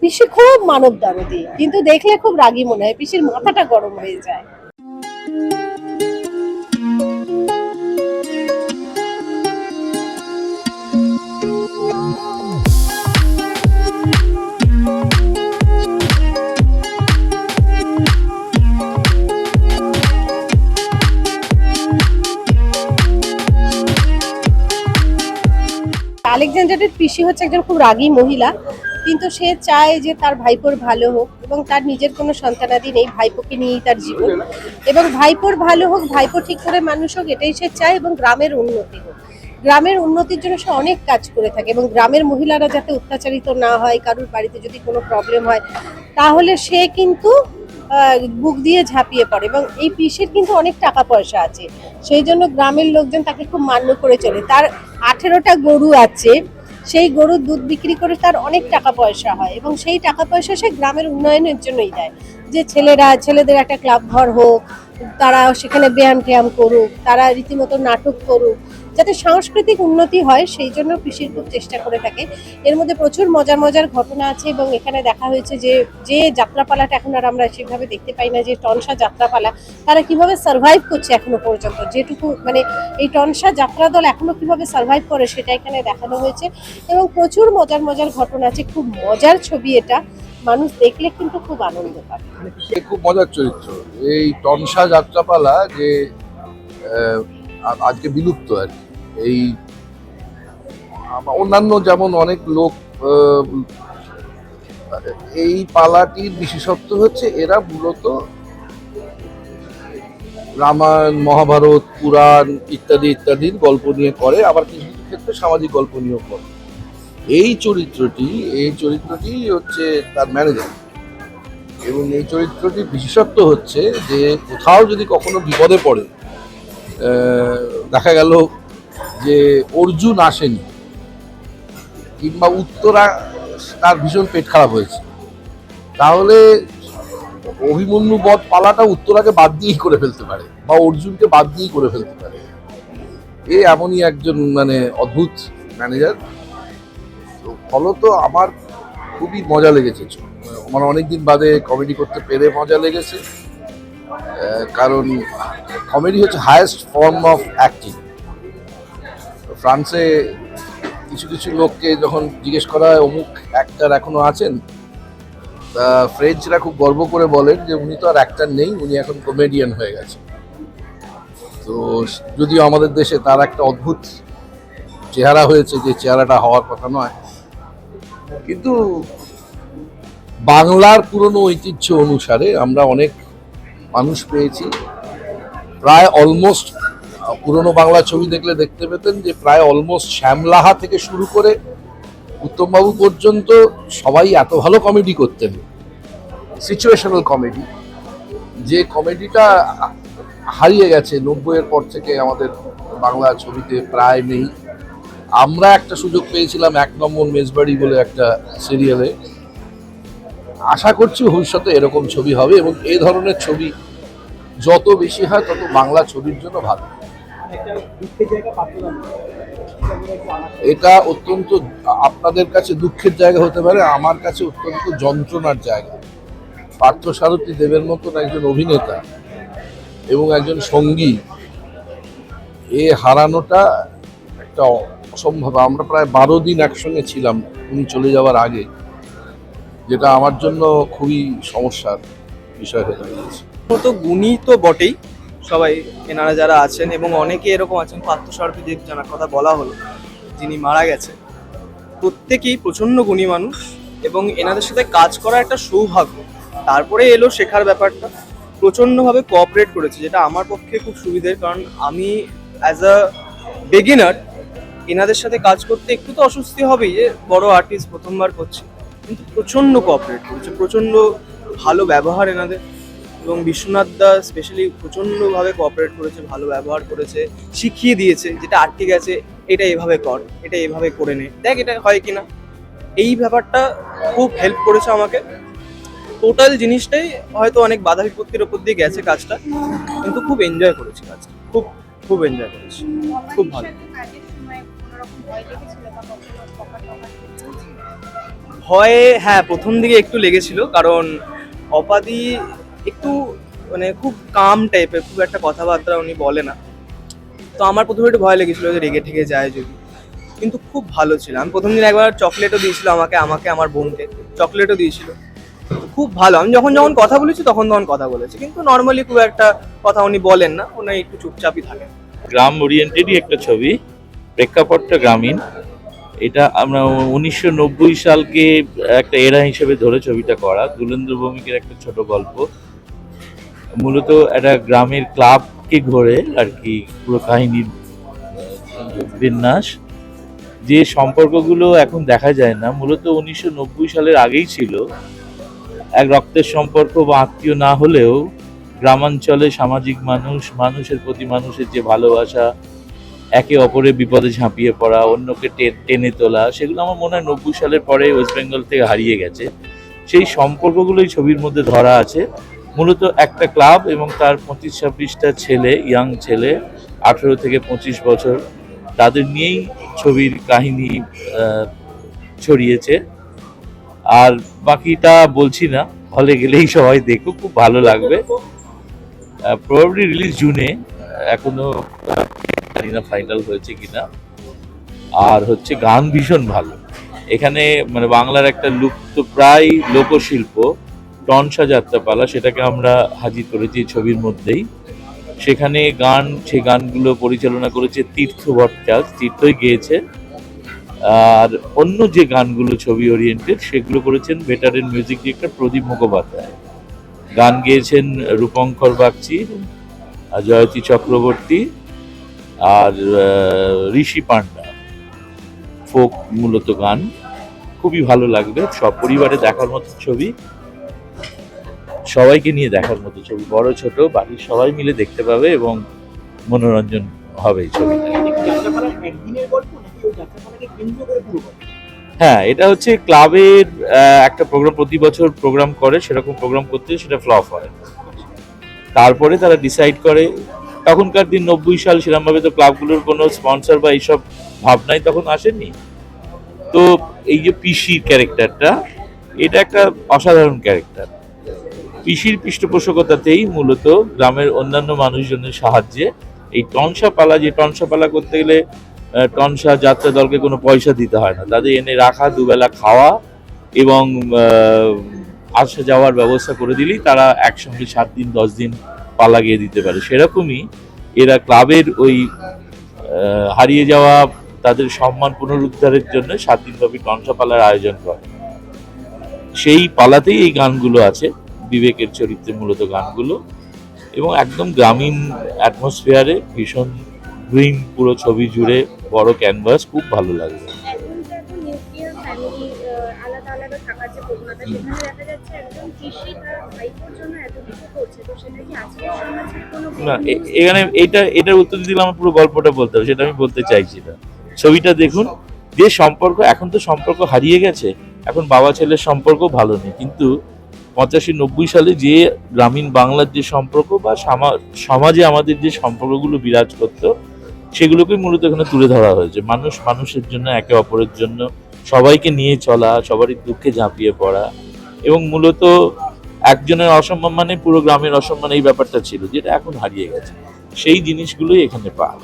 পিসি খুব মানব দরদি কিন্তু দেখলে খুব রাগী মনে হয়, পিসির মাথাটা গরম হয়ে যায়। আলেকজান্ডারের পিসি হচ্ছে একজন খুব রাগী মহিলা কিন্তু সে চায় যে তার ভাইপোর ভালো হোক এবং তার নিজের কোনো সন্তানাদি নেই, ভাইপোকে নিয়েই তার জীবন। এবং ভাইপোর ভালো হোক, ভাইপো ঠিক করে মানুষ হোক, এটাই সে চায় এবং গ্রামের উন্নতি হোক। গ্রামের উন্নতির জন্য সে অনেক কাজ করে থাকে এবং গ্রামের মহিলারা যাতে অত্যাচারিত না হয়, কারোর বাড়িতে যদি কোনো প্রবলেম হয়, তাহলে সে কিন্তু বুক দিয়ে ঝাঁপিয়ে পড়ে এবং এই পিসির কিন্তু অনেক টাকা পয়সা আছে। সেই জন্য গ্রামের লোকজন তাকে খুব মান্য করে চলে। তার আঠেরোটা গরু আছে। সেই গরুর দুধ বিক্রি করে তার অনেক টাকা পয়সা হয় এবং সেই টাকা পয়সা সে গ্রামের উন্নয়নের জন্যই দেয়। যে ছেলেরা, ছেলেদের একটা ক্লাব ঘর হোক তারা সেখানে ব্যায়াম ট্যায়াম করুক, তারা রীতিমতো নাটক করুক, যাতে সাংস্কৃতিক উন্নতি হয়, সেই জন্য কৃষির খুব চেষ্টা করে থাকে। এর মধ্যে প্রচুর মজার মজার ঘটনা আছে এবং এখানে দেখা হয়েছে যে যে যাত্রাপালাটা এখন আর আমরা সেভাবে দেখতে পাই না, যে টনসা যাত্রাপালা, তারা কীভাবে সার্ভাইভ করছে এখনও পর্যন্ত? যেটুকু মানে এই টনসা যাত্রা দল এখনও কীভাবে সার্ভাইভ করে, সেটা এখানে দেখানো হয়েছে। এবং প্রচুর মজার মজার ঘটনা আছে, খুব মজার ছবি এটা। মানুষ দেখলে কিন্তু খুব আনন্দ পাবে খুব মজার চরিত্র। এই টনসা যাত্রাপালা যে আজকে বিলুপ্ত আর কি। এই অন্যান্য যেমন অনেক লোক এই পালাটির বিশেষত্ব হচ্ছে এরা মূলত রামায়ণ, মহাভারত, পুরাণ ইত্যাদি ইত্যাদির গল্প নিয়ে করে, আবার কিছু কিছু ক্ষেত্রে সামাজিক গল্প নিয়েও করে। এই চরিত্রটি এই চরিত্রটি হচ্ছে তার ম্যানেজার এবং এই চরিত্রটির বিশেষত্ব হচ্ছে যে কোথাও যদি কখনো বিপদে পড়ে দেখা গেল যে অর্জুন আসেনি, কিংবা উত্তরা তার ভীষণ পেট খারাপ হয়েছে, তাহলে অভিমন্যু বধ পালাটা উত্তরাকে বাদ দিয়েই করে ফেলতে পারে, বা অর্জুনকে বাদ দিয়েই করে ফেলতে পারে। এ এমনই একজন মানে অদ্ভুত ম্যানেজার তো ফলত আমার খুবই মজা লেগেছে আমার অনেকদিন বাদে কমেডি করতে পেরে মজা লেগেছে। কারণ কমেডি হচ্ছে হায়েস্ট ফর্ম অফ অ্যাক্টিং ফ্রান্সে কিছু কিছু লোককে যখন জিজ্ঞেস করা হয়, অমুক অ্যাক্টার এখনও আছেন? তা ফ্রেঞ্চরা খুব গর্ব করে বলেন যে, উনি তো আর অ্যাক্টার নেই, উনি এখন কমেডিয়ান হয়ে গেছে। তো যদিও আমাদের দেশে তার একটা অদ্ভুত চেহারা হয়েছে, যে চেহারাটা হওয়ার কথা নয় কিন্তু বাংলার পুরনো ঐতিহ্য অনুসারে আমরা অনেক মানুষ পেয়েছি। প্রায় অলমোস্ট পুরনো বাংলা ছবি দেখলে দেখতে পেতেন যে প্রায় অলমোস্ট শ্যামলাহা থেকে শুরু করে উত্তমবাবু পর্যন্ত সবাই এত ভালো কমেডি করতেন। সিচুয়েশনাল কমেডি যে কমেডিটা হারিয়ে গেছে, নব্বইয়ের পর থেকে আমাদের বাংলা ছবিতে প্রায় নেই। আমরা একটা সুযোগ পেয়েছিলাম এক নম্বর মেজবাড়ি বলে একটা সিরিয়ালে আশা করছি ভবিষ্যতে এরকম ছবি হবে এবং এই ধরনের ছবি যত বেশি হয় তত বাংলা ছবির জন্য ভালো। এটা অত্যন্ত আপনাদের কাছে দুঃখের জায়গা হতে পারে, আমার কাছে অত্যন্ত যন্ত্রণার জায়গা। পার্থসারথী দেবের মতন একজন অভিনেতা এবং একজন সঙ্গী, এ হারানোটা একটা অসম্ভব আমরা প্রায় বারো দিন একসঙ্গে ছিলাম, উনি চলে যাওয়ার আগে, যেটা আমার জন্য খুবই সমস্যার বিষয় হয়ে দাঁড়িয়েছে। মতো গুণী তো বটেই, সবাই, এনারা যারা আছেন এবং অনেকে এরকম আছেন, পার্থসারথী দেব জানার কথা বলা হলো, যিনি মারা গেছে প্রত্যেকেই প্রচণ্ড গুণী মানুষ এবং এনাদের সাথে কাজ করা একটা সৌভাগ্য। তারপরে এলো শেখার ব্যাপারটা। প্রচণ্ডভাবে কোঅপারেট করেছে, যেটা আমার পক্ষে খুব সুবিধের, কারণ আমি অ্যাজ আ বিগিনার এনাদের সাথে কাজ করতে একটু তো অস্বস্তি হবেই, যে বড় আর্টিস্ট প্রথমবার করছি। কিন্তু প্রচণ্ড কোঅপারেট করেছে, প্রচণ্ড ভালো ব্যবহার এনাদের। এবং বিশ্বনাথ দা স্পেশালি প্রচণ্ডভাবে কোঅপারেট করেছে, ভালো ব্যবহার করেছে, শিখিয়ে দিয়েছে যেটা আটকে গেছে, এটা এভাবে কর, এটা এভাবে করে নে। দেখ এটা হয় কিনা। এই ব্যাপারটা খুব হেল্প করেছে আমাকে। টোটাল জিনিসটাই হয়তো অনেক বাধা বিপত্তির ওপর দিয়ে গেছে কাজটা, কিন্তু খুব এনজয় করেছি কাজটা। খুব খুব এনজয় করেছি। খুব ভালো। ভয় হ্যাঁ প্রথম দিকে একটু লেগেছিল কারণ অপাদি একটু মানে খুব কাম টাইপের খুব একটা কথাবার্তা উনি বলে না। তো আমার প্রথমে একটু ভয় লেগেছিল যে রেগে ঠেগে যায় যদি। কিন্তু খুব ভালো ছিল। আমি প্রথম দিন একবার চকলেটও দিয়েছিল আমাকে আমাকে আমার বোনকে চকলেটও দিয়েছিল। খুব ভালো। আমি যখন যখন কথা বলেছি তখন তখন কথা বলেছি। কিন্তু নর্মালি খুব একটা কথা উনি বলেন না উনি একটু চুপচাপই থাকেন। গ্রাম ওরিয়েন্টেডই একটা ছবি। প্রেক্ষাপটটা গ্রামীণ। এটা আমরা উনিশশো নব্বই সালকে একটা এরা হিসেবে ধরে ছবিটা করা দুলেন্দ্র ভৌমিকের একটা ছোট গল্প। মূলত একটা গ্রামের ক্লাবকে ঘরে আর কি, পুরো কাহিনীর বিন্যাস। যে সম্পর্কগুলো এখন দেখা যায় না, মূলত উনিশশো নব্বই সালের আগেই ছিল। এক রক্তের সম্পর্ক বা আত্মীয় না হলেও গ্রামাঞ্চলে সামাজিক মানুষ, মানুষের প্রতি মানুষের যে ভালোবাসা একে অপরের বিপদে ঝাঁপিয়ে পড়া, অন্যকে টেনে তোলা, সেগুলো আমার মনে হয় নব্বই সালের পরে ওয়েস্ট বেঙ্গল থেকে হারিয়ে গেছে। সেই সম্পর্কগুলোই ছবির মধ্যে ধরা আছে। মূলত একটা ক্লাব এবং তার পঁচিশ ছাব্বিশটা ছেলে ইয়াং ছেলে, আঠেরো থেকে পঁচিশ বছর, তাদের নিয়েই ছবির কাহিনী ছড়িয়েছে। আর বাকিটা বলছি না, হলে গেলেই সবাই দেখো খুব ভালো লাগবে। প্রবাবলি রিলিজ জুনে, এখনও জানি না ফাইনাল হয়েছে কিনা। আর হচ্ছে গান ভীষণ ভালো। এখানে মানে বাংলার একটা লুপ্ত প্রায় লোকশিল্প টনসা যাত্রাপালা, সেটাকে আমরা হাজির করেছি ছবির মধ্যেই। সেখানে গান, সে গানগুলো পরিচালনা করেছে তীর্থ ভট্টাচ, তীর্থই গেয়েছে। আর অন্য যে গানগুলো ছবি ওরিয়েন্টেড সেগুলো করেছেন veteran music director Pradip Mukhopadhyay. গান গেয়েছেন রূপঙ্কর বাগচি জয়তী চক্রবর্তী আর ঋষি পান্ডা ফোক মূলত গান। খুবই ভালো লাগবে। সব পরিবারে দেখার মতো ছবি। সবাইকে নিয়ে দেখার মতো ছবি। বড়, ছোট বাড়ির সবাই মিলে দেখতে পাবে এবং মনোরঞ্জন হবে হ্যাঁ এটা হচ্ছে ক্লাবের একটা প্রোগ্রাম প্রতি বছর প্রোগ্রাম করে। সেরকম প্রোগ্রাম করতে সেটা ফ্লপ হয়। তারপরে তারা ডিসাইড করে তখনকার দিন নব্বই সাল সেরকমভাবে তো ক্লাবগুলোর কোনো স্পন্সর বা এইসব ভাবনাই তখন আসেনি তো এই যে পিসির ক্যারেক্টারটা, এটা একটা অসাধারণ ক্যারেক্টার। পিসির পৃষ্ঠপোষকতাতেই মূলত গ্রামের অন্যান্য মানুষজনের সাহায্যে এই টনসা পালা, যে টনসা পালা করতে গেলে টনসা যাত্রা দলকে কোনো পয়সা দিতে হয় না। তাদের এনে রাখা, দুবেলা খাওয়া এবং আসা যাওয়ার ব্যবস্থা করে দিলেই তারা একসঙ্গে সাত দিন, দশ দিন পালা গিয়ে দিতে পারে। সেরকমই এরা ক্লাবের ওই হারিয়ে যাওয়া তাদের সম্মান পুনরুদ্ধারের জন্য সাত দিনব্যাপী টনসা পালার আয়োজন করে। সেই পালাতেই এই গানগুলো আছে, বিবেকের চরিত্রে মূলত গানগুলো। এবং একদম গ্রামীণ অ্যাটমসফিয়ারে ভীষণ গ্রিন পুরো ছবি জুড়ে বড় ক্যানভাস খুব ভালো লাগবে প্রবণতা সেখানে দেখা যাচ্ছে একজন কৃষি তার ভাইপোর জন্য এত কিছু করছে তো সেটা কি আজকের সমাজের কোনো না এখানে এটা এটার উত্তর দিলে আমার পুরো গল্পটা বলতে হবে সেটা আমি বলতে চাইছি না। ছবিটা দেখুন যে সম্পর্ক এখন তো সম্পর্ক হারিয়ে গেছে এখন বাবা ছেলের সম্পর্ক ভালো নেই কিন্তু পঁচাশি নব্বই সালে যে গ্রামীণ বাংলার যে সম্পর্ক বা সামা- সমাজে আমাদের যে সম্পর্কগুলো বিরাজ করতো সেগুলোকে মূলত এখানে তুলে ধরা হয়েছে। মানুষ মানুষের জন্য একে অপরের জন্য সবাইকে নিয়ে চলা, সবারই দুঃখে ঝাঁপিয়ে পড়া এবং মূলত একজনের অসম্মান মানে পুরো গ্রামের অসম্মান এই ব্যাপারটা ছিল, যেটা এখন হারিয়ে গেছে। সেই জিনিসগুলোই এখানে পাওয়া